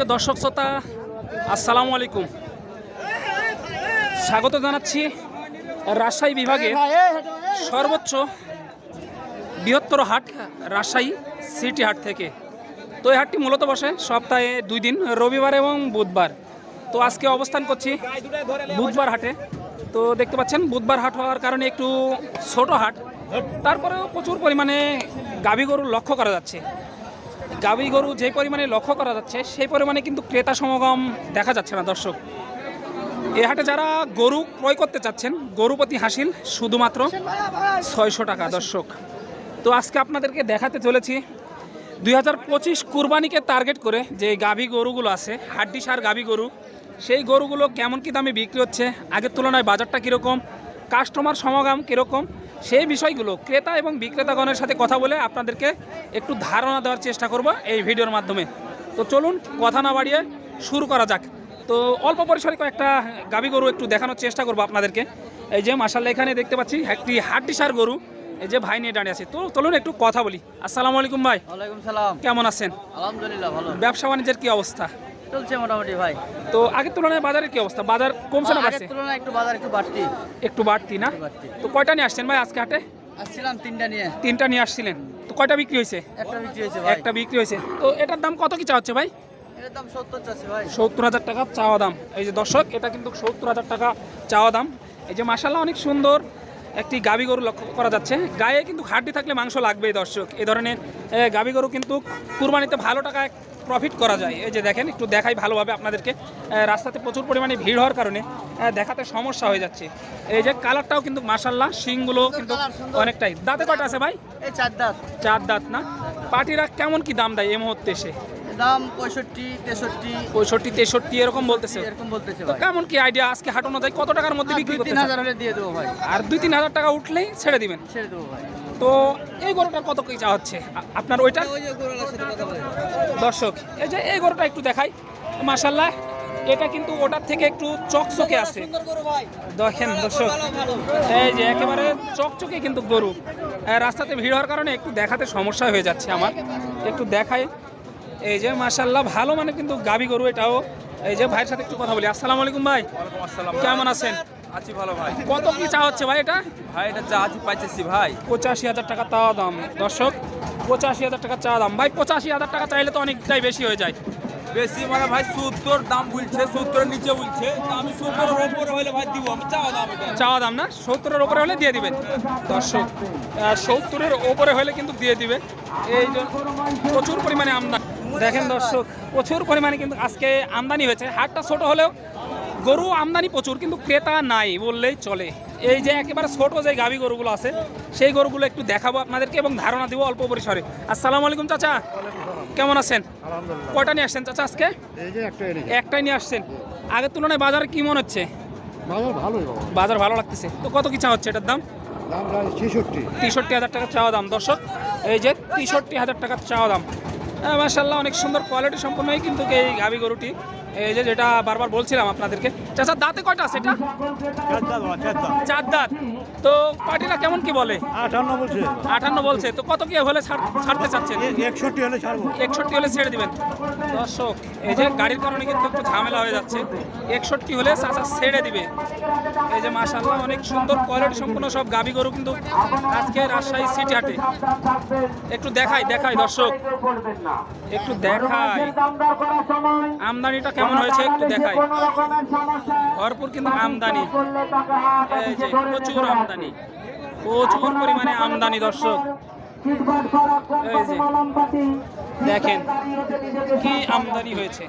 সুপ্রিয় দর্শক শ্রোতা, আসসালামু আলাইকুম। স্বাগত জানাচ্ছি রাজশাহী বিভাগে সর্বোচ্চ বৃহত্তর হাট রাজশাহী সিটি হাট থেকে। তো এই হাটটি মূলত বসে সপ্তাহে দুই দিন, রবিবার এবং বুধবার। তো আজকে অবস্থান করছি বুধবার হাটে। তো দেখতে পাচ্ছেন, বুধবার হাট হওয়ার কারণে একটু ছোট হাট। তারপরেও প্রচুর পরিমাণে গাভী গরু লক্ষ্য করা যাচ্ছে। গাভী গরু যে পরিমাণে লক্ষ্য করা যাচ্ছে, সেই পরিমাণে কিন্তু ক্রেতা সমাগম দেখা যাচ্ছে না, দর্শক। এ হাটে যারা গরু ক্রয় করতে চাচ্ছেন গরু প্রতি হাসিল শুধুমাত্র ছয়শো টাকা, দর্শক। তো আজকে আপনাদেরকে দেখাতে চলেছি, দুই হাজার পঁচিশ কুরবানিকে টার্গেট করে যে গাভী গরুগুলো আছে, হাড্ডি সার গাভী গরু, সেই গরুগুলো কেমন কি দামে বিক্রি হচ্ছে, আগের তুলনায় বাজারটা কীরকম, কাস্টমার সমাগম কীরকম সেই বিষয়গুলো ক্রেতা এবং বিক্রেতাগণের সাথে কথা বলে আপনাদেরকে একটু ধারণা দেওয়ার চেষ্টা করব এই ভিডিওর মাধ্যমে। তো চলুন কথা না বাড়িয়ে শুরু করা যাক। তো অল্প পরিসরে কয়েকটা গাভী গরু একটু দেখানোর চেষ্টা করব আপনাদেরকে। এই যে মাসাল্লাহ এখানে দেখতে পাচ্ছি একটি হাড্ডি সার গরু এই যে ভাই নিয়ে দাঁড়িয়ে আছে। তো চলুন একটু কথা বলি। আসসালামু আলাইকুম ভাই। ওয়ালাইকুম সালাম। কেমন আছেন? আলহামদুলিল্লাহ ভালো। ব্যবসা বাণিজ্যের কি অবস্থা? চলছে মোটামুটি ভাই। তো আগের তুলনায় বাজারের কি অবস্থা? বাজার কমছে না আগের বাড়ছে? তুলনায় একটু বাজার একটু বাড়তি। একটু বাড়তি না? তো কয়টা নিয়ে আসছেন ভাই আজকে হাটে? আসছিলাম তিনটা নিয়ে। তিনটা নিয়ে আসছিলেন। তো কয়টা বিক্রি হয়েছে? একটা বিক্রি হয়েছে ভাই। একটা বিক্রি হয়েছে। তো এটার দাম কত কি চাচ্ছে ভাই। সত্তর হাজার টাকা চাওয়া দাম। এই যে দর্শক এটা কিন্তু সত্তর হাজার টাকা চাওয়া দাম। এই যে মাসাল্লাহ অনেক সুন্দর একটি গাবি গরু লক্ষ্য করা যাচ্ছে। গায়ে কিন্তু হাড্ডি থাকলে মাংস লাগবেই দর্শক। এই ধরনের গাভী গরু কিন্তু কুরবানিতে ভালো টাকায় প্রফিট করা যায়। এই যে দেখেন একটু দেখাই ভালোভাবে আপনাদেরকে। রাস্তাতে প্রচুর পরিমাণে ভিড় হওয়ার কারণে দেখাতে সমস্যা হয়ে যাচ্ছে। এই যে কালারটাও কিন্তু মাসাল্লাহ শিংগুলো কিন্তু অনেকটাই। দাঁতে কটা আছে ভাই? চার দাঁত। চার দাঁত না? পাটিরা কেমন কি দাম দেয় এই মুহূর্তে এসে? দাম পঁয়ষট্টি তেষট্টি। পঁয়ষট্টি তেষট্টি এরকম বলতেছে। এরকম বলতেছে তো কেমন কি আইডিয়া আজকে হাট অনুযায়ী কত টাকার মধ্যে বিক্রি করতে তিন হাজার হলে দিয়ে দেবো ভাই। আর দুই তিন হাজার টাকা উঠলেই ছেড়ে দিবেন। ছেড়ে দেবো ভাই। তো এই গরুটার কত কি চা হচ্ছে? আপনার ওইটা দর্শক এই যে এই গরুটা একটু দেখাই। মাসাল্লাহ এটা কিন্তু ওটার থেকে একটু চকচকে আছে। দেখেন দর্শক এই যে একেবারে চকচকে কিন্তু গরু। রাস্তাতে ভিড় হওয়ার কারণে একটু দেখাতে সমস্যা হয়ে যাচ্ছে আমার। একটু দেখাই। এই যে মাসাল্লাহ ভালো মানে কিন্তু গাবি গরু এটাও। এই যে ভাইয়ের সাথে একটু কথা বলি। আসসালামু আলাইকুম ভাই। আসসালাম কেমন আছেন? আছি ভালো ভাই। কত কি চা হচ্ছে ভাই এটা? ভাই এটা যা আছি পাইতেছি ভাই। পঁচাশি হাজার টাকা চাওয়া দাম। দর্শক পঁচাশি হাজার টাকা চাওয়া দাম। ভাই পঁচাশি হাজার টাকা চাইলে তো অনেকটাই বেশি হয়ে যায়। বেশি মানে ভাই সত্তর দাম বলছে সত্তরের নিচে বলছে। আমি সত্তরের ওপরে হলে ভাই দিব। আমি চাওয়া দাম চাওয়া দাম না? সত্তরের উপরে হলে দিয়ে দিবেন। দর্শক সত্তরের ওপরে হলে কিন্তু দিয়ে দিবে এই যে প্রচুর পরিমাণে আমদানি। দেখেন দর্শক প্রচুর পরিমাণে কিন্তু আজকে আমদানি হয়েছে। হাটটা ছোট হলেও গরু আমদানি প্রচুর কিন্তু ক্রেতা নাই বললেই চলে। এই যে একেবারে ছোট যে গাভী গরুগুলো আছে সেই গরুগুলো একটু দেখাবো আপনাদেরকে এবং ধারণা দিব অল্প পরিসরে। আসসালামু আলাইকুম চাচা। কেমন আছেন? কয়টা নিয়ে আসছেন চাচা আজকে? একটাই নিয়ে। আসছেন। আগের তুলনায় বাজারে কি মনে হচ্ছে? বাজার ভালো লাগতেছে। তো কত কি চা হচ্ছে এটার দাম? তেষট্টি হাজার টাকা চাওয়া দাম। দর্শক এই যে তেষট্টি হাজার টাকা চাওয়া দাম। মার্শাল্লাহ অনেক সুন্দর কোয়ালিটি সম্পন্নই কিন্তু এই গাভি গরুটি। এই যে যেটা বারবার বলছিলাম আপনাদেরকে। চাচা দাঁতে কয়টা আছে এটা? চার দাঁত তো পার্টিরা কেমন কি বলে? আটান্ন বলছে। আটান্ন বলছে। তো কত কি হলে ছাড়তে চাচ্ছেন? একষট্টি হলে ছাড়বো। একষট্টি হলে ছেড়ে দিবেন। দর্শক এই যে গাড়ির কারণে কিন্তু একটু ঝামেলা হয়ে যাচ্ছে। একষট্টি হলে চাচা ছেড়ে দিবে। এই যে মাশাল্লাহ অনেক সুন্দর কোয়ালিটি সম্পন্ন সব গাবি গরু কিন্তু আজকে রাজশাহী সিটি হাটে। একটু দেখাই দেখাই দর্শক। একটু দেখাই। আমদানিটা কেমন হয়েছে একটু দেখাই। ভরপুর কিন্তু আমদানি। এই যে প্রচুর আমদানি। প্রচুর পরিমাণে আমদানি দর্শক। দেখেন কি আমদানি হয়েছে।